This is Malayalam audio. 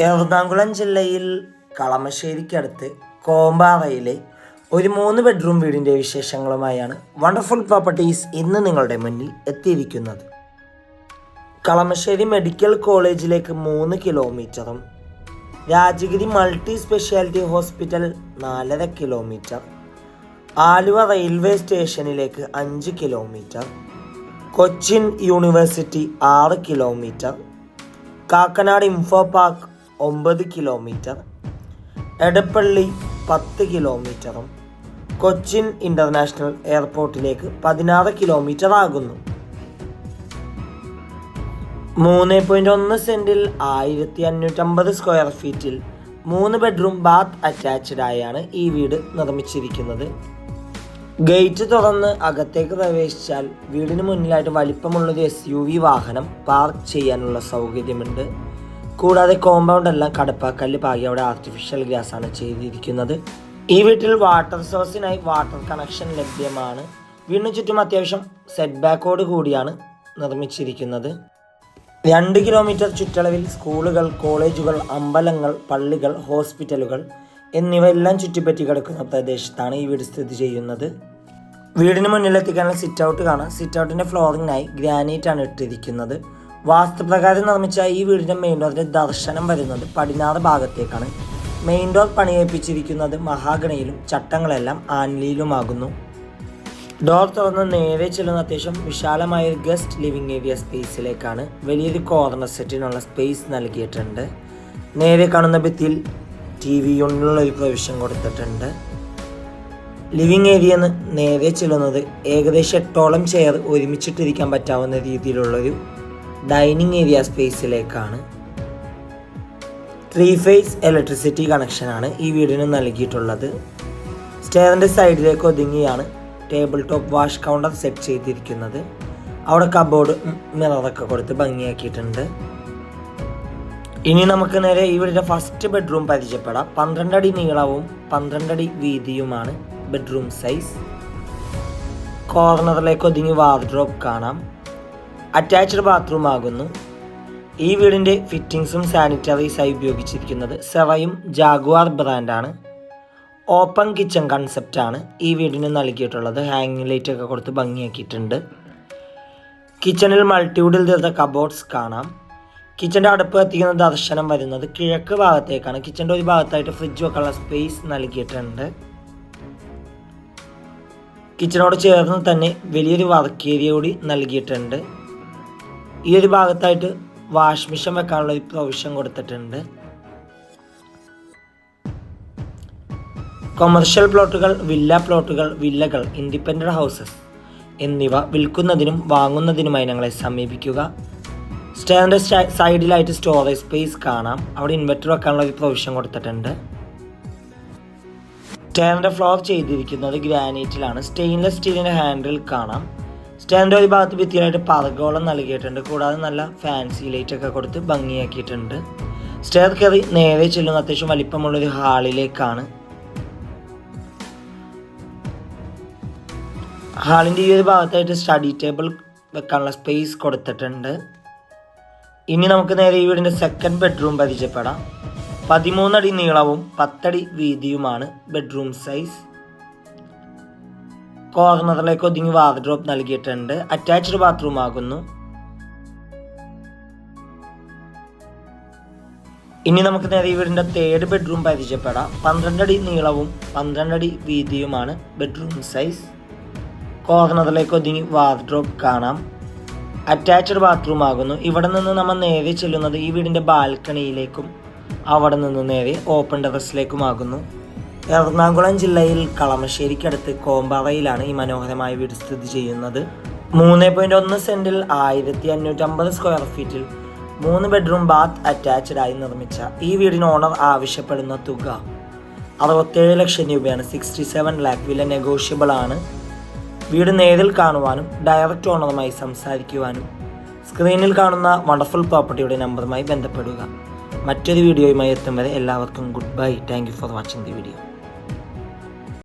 എറണാകുളം ജില്ലയിൽ കളമശ്ശേരിക്കടുത്ത് കോമ്പാറയിലെ ഒരു മൂന്ന് ബെഡ്റൂം വീടിന്റെ വിശേഷങ്ങളുമായാണ് വണ്ടർഫുൾ പ്രോപ്പർട്ടീസ് ഇന്ന് നിങ്ങളുടെ മുന്നിൽ എത്തിയിരിക്കുന്നത്. കളമശ്ശേരി മെഡിക്കൽ കോളേജിലേക്ക് മൂന്ന് കിലോമീറ്ററും രാജഗിരി മൾട്ടി സ്പെഷ്യാലിറ്റി ഹോസ്പിറ്റൽ നാലര കിലോമീറ്റർ ആലുവ റെയിൽവേ സ്റ്റേഷനിലേക്ക് അഞ്ച് കിലോമീറ്റർ കൊച്ചിൻ യൂണിവേഴ്സിറ്റി ആറ് കിലോമീറ്റർ കാക്കനാട് ഇൻഫോ പാർക്ക് ഒമ്പത് കിലോമീറ്റർ എടപ്പള്ളി പത്ത് കിലോമീറ്ററും കൊച്ചിൻ ഇന്റർനാഷണൽ എയർപോർട്ടിലേക്ക് പതിനാറ് കിലോമീറ്റർ ആകുന്നു. മൂന്ന് പോയിന്റ് ഒന്ന് സെന്റിൽ ആയിരത്തി അഞ്ഞൂറ്റമ്പത് സ്ക്വയർ ഫീറ്റിൽ മൂന്ന് ബെഡ്റൂം ബാത്ത് അറ്റാച്ച്ഡ് ആയാണ് ഈ വീട് നിർമ്മിച്ചിരിക്കുന്നത്. ഗേറ്റ് തുറന്ന് അകത്തേക്ക് പ്രവേശിച്ചാൽ വീടിന് മുന്നിലായിട്ട് വലിപ്പമുള്ളൊരു എസ് യു വി വാഹനം പാർക്ക് ചെയ്യാനുള്ള സൗകര്യമുണ്ട്. കൂടാതെ കോമ്പൗണ്ട് എല്ലാം കടപ്പാക്കല്ല് പാകി അവിടെ ആർട്ടിഫിഷ്യൽ ഗ്യാസ് ആണ് ചെയ്തിരിക്കുന്നത്. ഈ വീട്ടിൽ വാട്ടർ സോഴ്സിനായി വാട്ടർ കണക്ഷൻ ലഭ്യമാണ്. വീടിന് ചുറ്റും അത്യാവശ്യം സെറ്റ് ബാക്കോട് കൂടിയാണ് നിർമ്മിച്ചിരിക്കുന്നത്. രണ്ട് കിലോമീറ്റർ ചുറ്റളവിൽ സ്കൂളുകൾ കോളേജുകൾ അമ്പലങ്ങൾ പള്ളികൾ ഹോസ്പിറ്റലുകൾ എന്നിവയെല്ലാം ചുറ്റിപ്പറ്റി കിടക്കുന്ന പ്രദേശത്താണ് ഈ വീട് സ്ഥിതി ചെയ്യുന്നത്. വീടിന് മുന്നിലെത്തിക്കാനുള്ള സിറ്റ് ഔട്ട് കാണാം. സിറ്റ് ഔട്ടിന്റെ ഫ്ലോറിങ്ങിനായി ഗ്രാനൈറ്റ് ആണ് ഇട്ടിരിക്കുന്നത്. വാസ്തുപ്രകാരം നിർമ്മിച്ച ഈ വീടിന്റെ മെയിൻ ഡോറിന്റെ ദർശനം വരുന്നത് പടിഞ്ഞാറ് ഭാഗത്തേക്കാണ്. മെയിൻ ഡോർ പണിയേപ്പിച്ചിരിക്കുന്നത് മഹാഗണിയിലും ചട്ടങ്ങളെല്ലാം ആൻലിയിലുമാകുന്നു ഡോർ തുറന്ന് നേരെ ചെല്ലുന്ന അത്യാവശ്യം വിശാലമായ ഒരു ഗസ്റ്റ് ലിവിംഗ് ഏരിയ സ്പേസിലേക്കാണ് വലിയൊരു കോർണർ സെറ്റിനുള്ള സ്പേസ് നൽകിയിട്ടുണ്ട്. നേരെ കാണുന്ന ഭിത്തിയിൽ ടി വി യൂണിനുള്ള ഒരു പ്രൊവിഷൻ കൊടുത്തിട്ടുണ്ട്. ലിവിംഗ് ഏരിയ നേരെ ചെല്ലുന്നത് ഏകദേശം എട്ടോളം ചെയർ ഒരുമിച്ചിട്ടിരിക്കാൻ പറ്റാവുന്ന രീതിയിലുള്ളൊരു ഡൈനിങ് ഏരിയ സ്പേസിലേക്കാണ്. ത്രീ ഫേസ് ഇലക്ട്രിസിറ്റി കണക്ഷനാണ് ഈ വീടിന് നൽകിയിട്ടുള്ളത്. സ്റ്റെയറിന്റെ സൈഡിലേക്ക് ഒതുങ്ങിയാണ് table top wash counter set ചെയ്തിരിക്കുന്നത്. അവിടെ കബോർഡ് മിററൊക്കെ കൊടുത്ത് ഭംഗിയാക്കിയിട്ടുണ്ട്. ഇനി നമുക്ക് നേരെ വീടിന്റെ ഫസ്റ്റ് ബെഡ്റൂം പരിചയപ്പെടാം. പന്ത്രണ്ടടി നീളവും പന്ത്രണ്ടടി വീതിയുമാണ് ബെഡ്റൂം സൈസ് കോർണറിലേക്ക് ഒതുങ്ങി വാർഡ്രോബ് കാണാം. അറ്റാച്ച്ഡ് ബാത്റൂം ആകുന്നു. ഈ വീടിന്റെ ഫിറ്റിംഗ്സും സാനിറ്ററീസായി ഉപയോഗിച്ചിരിക്കുന്നത് സെറയും ജാഗ്വാർ ബ്രാൻഡാണ് ഓപ്പൺ കിച്ചൺ കൺസെപ്റ്റാണ് ഈ വീടിന് നൽകിയിട്ടുള്ളത്. ഹാങ്ങിങ് ലൈറ്റ് ഒക്കെ കൊടുത്ത് ഭംഗിയാക്കിയിട്ടുണ്ട്. കിച്ചണിൽ മൾട്ടിവുഡിൽ തീർത്ത കബോർഡ്സ് കാണാം. കിച്ചന്റെ അടുപ്പ് എത്തിക്കുന്ന ദർശനം വരുന്നത് കിഴക്ക് ഭാഗത്തേക്കാണ്. കിച്ചന്റെ ഒരു ഭാഗത്തായിട്ട് ഫ്രിഡ്ജ് വെക്കാനുള്ള സ്പേസ് നൽകിയിട്ടുണ്ട്. കിച്ചനോട് ചേർന്ന് തന്നെ വലിയൊരു വർക്ക് ഏരിയ കൂടി നൽകിയിട്ടുണ്ട്. ഈ ഒരു ഭാഗത്തായിട്ട് വാഷ് മിഷൻ വെക്കാനുള്ള ഒരു പ്രൊവിഷൻ കൊടുത്തിട്ടുണ്ട്. കൊമേഴ്ഷ്യൽ പ്ലോട്ടുകൾ വില്ല പ്ലോട്ടുകൾ വില്ലകൾ ഇൻഡിപെൻഡന്റ് ഹൗസസ് എന്നിവ വിൽക്കുന്നതിനും വാങ്ങുന്നതിനുമായി ഞങ്ങളെ സമീപിക്കുക. സ്റ്റാൻഡ് സൈഡിലായിട്ട് സ്റ്റോറേജ് സ്പേസ് കാണാം. അവിടെ ഇൻവെർട്ടർ വെക്കാനുള്ള ഒരു പ്രൊവിഷൻ കൊടുത്തിട്ടുണ്ട്. സ്റ്റാൻഡ് ഫ്ലോർ ചെയ്തിരിക്കുന്നത് ഗ്രാനൈറ്റിലാണ് സ്റ്റെയിൻലെസ് സ്റ്റീലിന്റെ ഹാൻഡിൽ കാണാം. സ്റ്റാൻഡ് ഒരു ഭാഗത്ത് ഭിത്തിയിലായിട്ട് പതകോളം നൽകിയിട്ടുണ്ട്. കൂടാതെ നല്ല ഫാൻസി ലൈറ്റ് ഒക്കെ കൊടുത്ത് ഭംഗിയാക്കിയിട്ടുണ്ട്. സ്റ്റെയർ കയറി നേരെ ചെല്ലുന്ന അത്യാവശ്യം വലിപ്പമുള്ളൊരു ഹാളിലേക്കാണ് ഹാളിന്റെ ഈ ഒരു ഭാഗത്തായിട്ട് സ്റ്റഡി ടേബിൾ വെക്കാനുള്ള സ്പേസ് കൊടുത്തിട്ടുണ്ട്. ഇനി നമുക്ക് നേരെ ഈ വീടിന്റെ സെക്കൻഡ് ബെഡ്റൂം പരിചയപ്പെടാം. പതിമൂന്നടി നീളവും പത്തടി വീതിയുമാണ് ബെഡ്റൂം സൈസ് കോർണറിലേക്ക് ഒതുങ്ങി വാർഡ്രോപ്പ് നൽകിയിട്ടുണ്ട്. അറ്റാച്ച്ഡ് ബാത്റൂം ആകുന്നു. ഇനി നമുക്ക് നേരെ ഈ വീടിന്റെ തേർഡ് ബെഡ്റൂം പരിചയപ്പെടാം. പന്ത്രണ്ടടി നീളവും പന്ത്രണ്ടടി വീതിയുമാണ് ബെഡ്റൂം സൈസ് കോർണറിലേക്ക് ഒതുങ്ങി വാർഡ്രോപ്പ് കാണാം. അറ്റാച്ച്ഡ് ബാത്റൂം ആകുന്നു. ഇവിടെ നിന്ന് നമ്മൾ നേരെ ചെല്ലുന്നത് ഈ വീടിന്റെ ബാൽക്കണിയിലേക്കും അവിടെ നിന്ന് നേരെ ഓപ്പൺ ടെറസിലേക്കുമാകുന്നു എറണാകുളം ജില്ലയിൽ കളമശ്ശേരിക്കടുത്ത് കോമ്പാറയിലാണ് ഈ മനോഹരമായ വീട് സ്ഥിതി ചെയ്യുന്നത്. മൂന്ന് പോയിന്റ് ഒന്ന് സെന്റിൽ ആയിരത്തി അഞ്ഞൂറ്റമ്പത് സ്ക്വയർ ഫീറ്റിൽ മൂന്ന് ബെഡ്റൂം ബാത്ത് അറ്റാച്ച്ഡ് ആയി നിർമ്മിച്ച ഈ വീടിന് ഓണർ ആവശ്യപ്പെടുന്ന തുക അറുപത്തേഴ് ലക്ഷം രൂപയാണ്. സിക്സ്റ്റി സെവൻ ലാക്ക് വില നെഗോഷ്യബിൾ ആണ്. വീട് നേരിൽ കാണുവാനും ഡയറക്റ്റ് ഓണറുമായി സംസാരിക്കുവാനും സ്ക്രീനിൽ കാണുന്ന വണ്ടർഫുൾ പ്രോപ്പർട്ടിയുടെ നമ്പറുമായി ബന്ധപ്പെടുക. മറ്റൊരു വീഡിയോയുമായി എത്തും വരെ എല്ലാവർക്കും good bye thank for watching the video